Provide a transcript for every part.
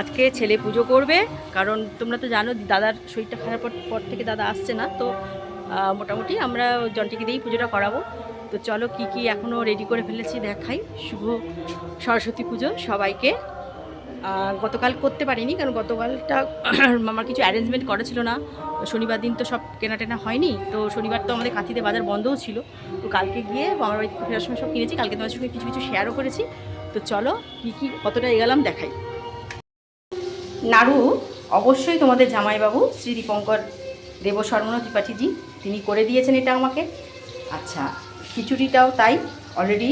আজকে ছেলে পুজো করবে, কারণ তোমরা তো জানো দাদার শরীরটা খারাপ পর- থেকে দাদা আসছে না, তো মোটামুটি আমরা জনটিকে দিয়েই পুজোটা করাবো। তো চলো কি কি এখনও রেডি করে ফেলেছি দেখাই। শুভ সরস্বতী পুজো সবাইকে। গতকাল করতে পারিনি, কারণ গতকালটা আমার কিছু অ্যারেঞ্জমেন্ট করা ছিল না। শনিবার দিন তো সব কেনাটেনা হয়নি, তো শনিবার তো আমাদের কাঁথিতে বাজার বন্ধও ছিল। তো কালকে গিয়ে আমার বাড়িতে ফেরার সময় সব কিনেছি, কালকে তোমার সঙ্গে কিছু কিছু শেয়ারও করেছি। তো চলো কী কী কতটা এগেলাম দেখাই। নাড়ু অবশ্যই তোমাদের জামাইবাবু, শ্রী দীপঙ্কর দেব শর্মণ ত্রিপাঠীজি, তিনি করে দিয়েছেন এটা আমাকে। আচ্ছা খিচুড়িটাও তাই অলরেডি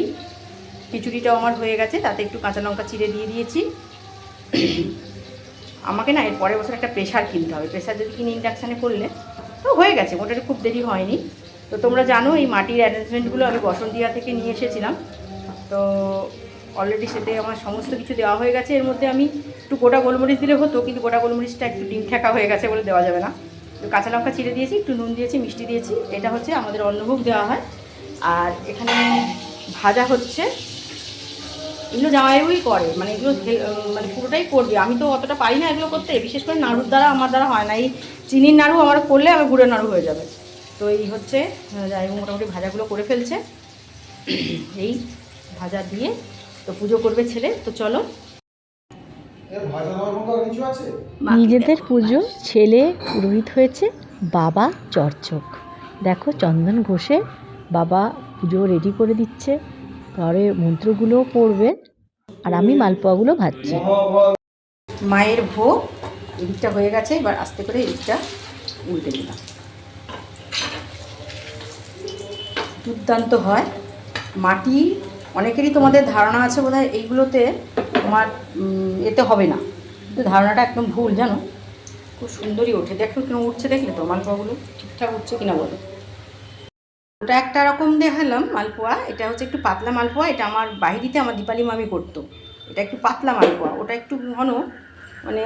খিচুড়িটাও আমার হয়ে গেছে, তাতে একটু কাঁচা লঙ্কা চিড়ে দিয়ে দিয়েছি। আমাকে না, এর পরের বছর একটা প্রেশার কিনতে হবে। প্রেশার যদি কিনে ইন্ডাকশানে করলে, তো হয়ে গেছে, মোটামুটি খুব দেরি হয়নি। তো তোমরা জানো, এই মাটির অ্যারেঞ্জমেন্টগুলো আমি বসন্তিয়া থেকে নিয়ে এসেছিলাম। তো অলরেডি সেতে আমার সমস্ত কিছু দেওয়া হয়ে গেছে। এর মধ্যে আমি একটু গোটা গোলমরিচ দিলে হতো, কিন্তু গোটা গোলমরিচটা একটু ডিম ঠেকা হয়ে গেছে বলে দেওয়া যাবে না। তো কাঁচা লঙ্কা চিড়ে দিয়েছি, একটু নুন দিয়েছি, মিষ্টি দিয়েছি, এটা হচ্ছে আমাদের অন্নভোগ দেওয়া হয়। আর এখানে ভাজা হচ্ছে, এগুলো জামাইবাবুই করে মানে এগুলো মানে পুরোটাই করবে। আমি তো অতটা পারি না এগুলো করতে, বিশেষ করে নাড়ুর দ্বারা আমার দ্বারা হয় না। এই চিনির নাড়ু আমার করলে আমার গুড়ের নাড়ু হয়ে যাবে। তো এই হচ্ছে জামাইবাবু মোটামুটি ভাজাগুলো করে ফেলছে। এই ভাজা দিয়ে তো পুজো করবে ছেলে তো চলো। নিজেদের। পুজো ছেলে পুরোহিত হয়েছে বাবা চর্চক। দেখো চন্দন ঘোষে বাবা পুজো রেডি করে দিচ্ছে পরে মন্ত্রগুলোও পড়বে আর আমি মালপোয়াগুলো ভাজছি। মায়ের ভোগ এদিকটা হয়ে গেছে এবার আস্তে করে এদিকটা উল্টে দিলাম। দুর্দান্ত হয়। মাটি অনেকেরই তোমাদের ধারণা আছে বোধ এইগুলোতে তোমার এতে হবে না। কিন্তু ধারণাটা একদম ভুল, জানো? খুব সুন্দরই ওঠে। দেখো কেন উঠছে দেখলে তো, মালপোয়াগুলো ঠিকঠাক উঠছে কিনা বলো? ওটা একটা রকম দেখালাম, মালপোয়া। এটা হচ্ছে একটু পাতলা মালপোয়া। এটা আমার বাইরিতে আমার দীপালি মামি করতো। এটা একটু পাতলা মালপোয়া। ওটা একটু ঘন মানে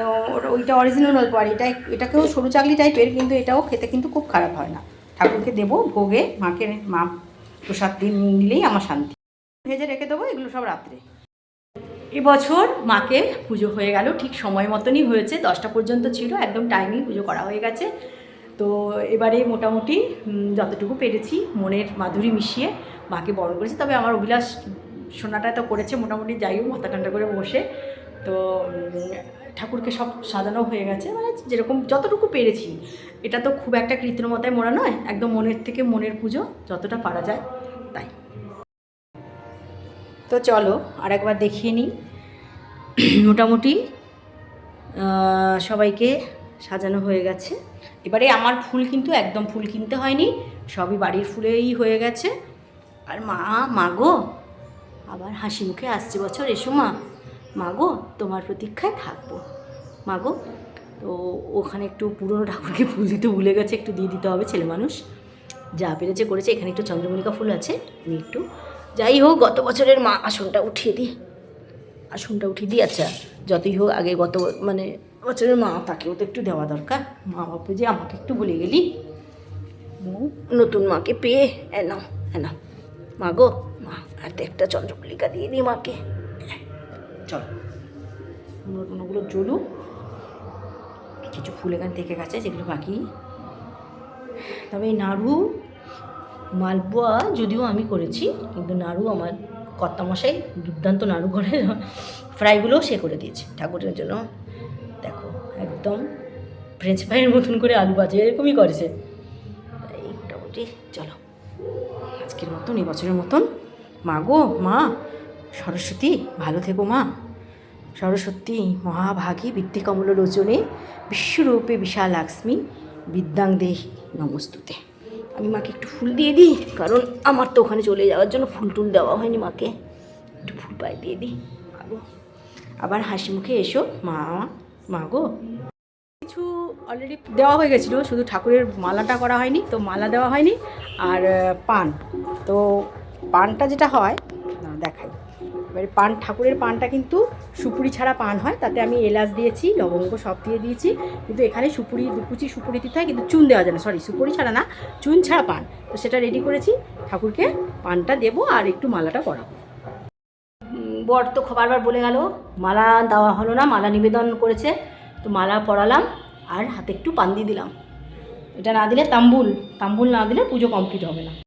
ওইটা অরিজিনাল মালপোয়া। আর এটা এটাকেও সরু চাকলি টাইপের কিন্তু এটাও খেতে কিন্তু খুব খারাপ হয় না। ঠাকুরকে দেবো, ভোগে, মাকে মা প্রসাদ দিন, নিলেই আমার শান্তি। ভেজে রেখে দেবো, এগুলো সব রাত্রে। এবছর মাকে পুজো হয়ে গেল, ঠিক সময় মতনই হয়েছে, দশটা পর্যন্ত ছিল, একদম টাইমেই পুজো করা হয়ে গেছে। তো এবারে মোটামুটি যতটুকু পেরেছি, মনের মাধুরী মিশিয়ে মাকে বরণ করেছি। তবে আমার অভিলাষ সোনাটা তো করেছে মোটামুটি, যাই হোক, মাথা ঠান্ডা করে বসে। তো ঠাকুরকে সব সাজানো হয়ে গেছে মানে যেরকম যতটুকু পেরেছি। এটা তো খুব একটা কৃত্রিমতায় মোড়া নয়, একদম মনের থেকে মনের পুজো, যতটা পারা যায়, তাই। তো চলো আর একবার দেখিয়ে নিই। মোটামুটি সবাইকে সাজানো হয়ে গেছে। এবারে আমার ফুল কিন্তু একদম ফুল কিনতে হয়নি, সবই বাড়ির ফুলেই হয়ে গেছে। আর মা মা গো, আবার হাসি মুখে আসছে বছর, এসো মা। মা গো, তোমার প্রতীক্ষায় থাকব। মা গো, তো ওখানে একটু পুরনো ঠাকুরকে ফুল দিতে ভুলে গেছে, একটু দিয়ে দিতে হবে ছেলে মানুষ। যা পেরেছে করেছে, এখানে একটু চন্দ্রমল্লিকা ফুল আছে আমি একটু যাই হোক, গত বছরের মা আসনটা উঠিয়ে দিই। আসনটা উঠিয়ে দিই আচ্ছা যতই হোক, আগে গত মানে বছরের মা তাকেও তো একটু দেওয়া দরকার। মা বাপু যে আমাকে একটু বলে গেলি। নতুন মাকে পেয়ে এনো এনো মা গো, মা হাতে একটা চন্দ্রমল্লিকা দিয়ে দিই মাকে। চল। ওগুলো জ্বলুক কিছু ফুল এখান থেকে গেছে, যেগুলো বাকি। তবে এই নাড়ু মালপোয়া যদিও আমি করেছি, কিন্তু নাড়ু আমার কর্তামশাই, দুর্দান্ত নাড়ু করে ফ্রাইগুলোও সে করে দিয়েছে ঠাকুরের জন্য। দেখো, একদম ফ্রেঞ্চ ফ্রাইয়ের মতন করে আলু ভাজে, এরকমই করেছে। এই মোটামুটি, চলো। আজকের মতন, এবছরের মতন। মা গো, মা, সরস্বতী, ভালো থেকো মা। সরস্বতী, মহাভাগী বিদ্যেকমল রোচনে বিশ্বরূপে বিশালাক্ষ্মী বিদ্যাং দেহি, নমস্তুতে। আমি মাকে একটু ফুল দিয়ে দিই, কারণ আমার তো ওখানে চলে যাওয়ার জন্য ফুল টুল দেওয়া হয়নি মাকে। একটু ফুল পায়ে দিয়ে দিই মাগো আবার হাসি মুখে এসো, মা মা গো। কিছু অলরেডি দেওয়া হয়ে গেছিল, শুধু ঠাকুরের মালাটা করা হয়নি, তো মালা দেওয়া হয়নি, আর পান। তো পানটা যেটা হয় দেখাই। এবারে পান ঠাকুরের পানটা কিন্তু সুপুরি ছাড়া পান হয় তাতে আমি এলাচ দিয়েছি লবঙ্গ সব দিয়ে দিয়েছি কিন্তু এখানে সুপুরি দুকুচি সুপুরি দিতে হয় কিন্তু চুন দেওয়া যায় না সরি সুপুরি ছাড়া না চুন ছাড়া পান। তো সেটা রেডি করেছি ঠাকুরকে পানটা দেবো আর একটু মালাটা উম, বর তো বারবার বলে গেল মালা দেওয়া হলো না মালা নিবেদন করেছে তো মালা পরালাম আর হাতে একটু পান্দি দিলাম। এটা না দিলে তাম্বুল তাম্বুল না দিলে পুজো কমপ্লিট হবে না।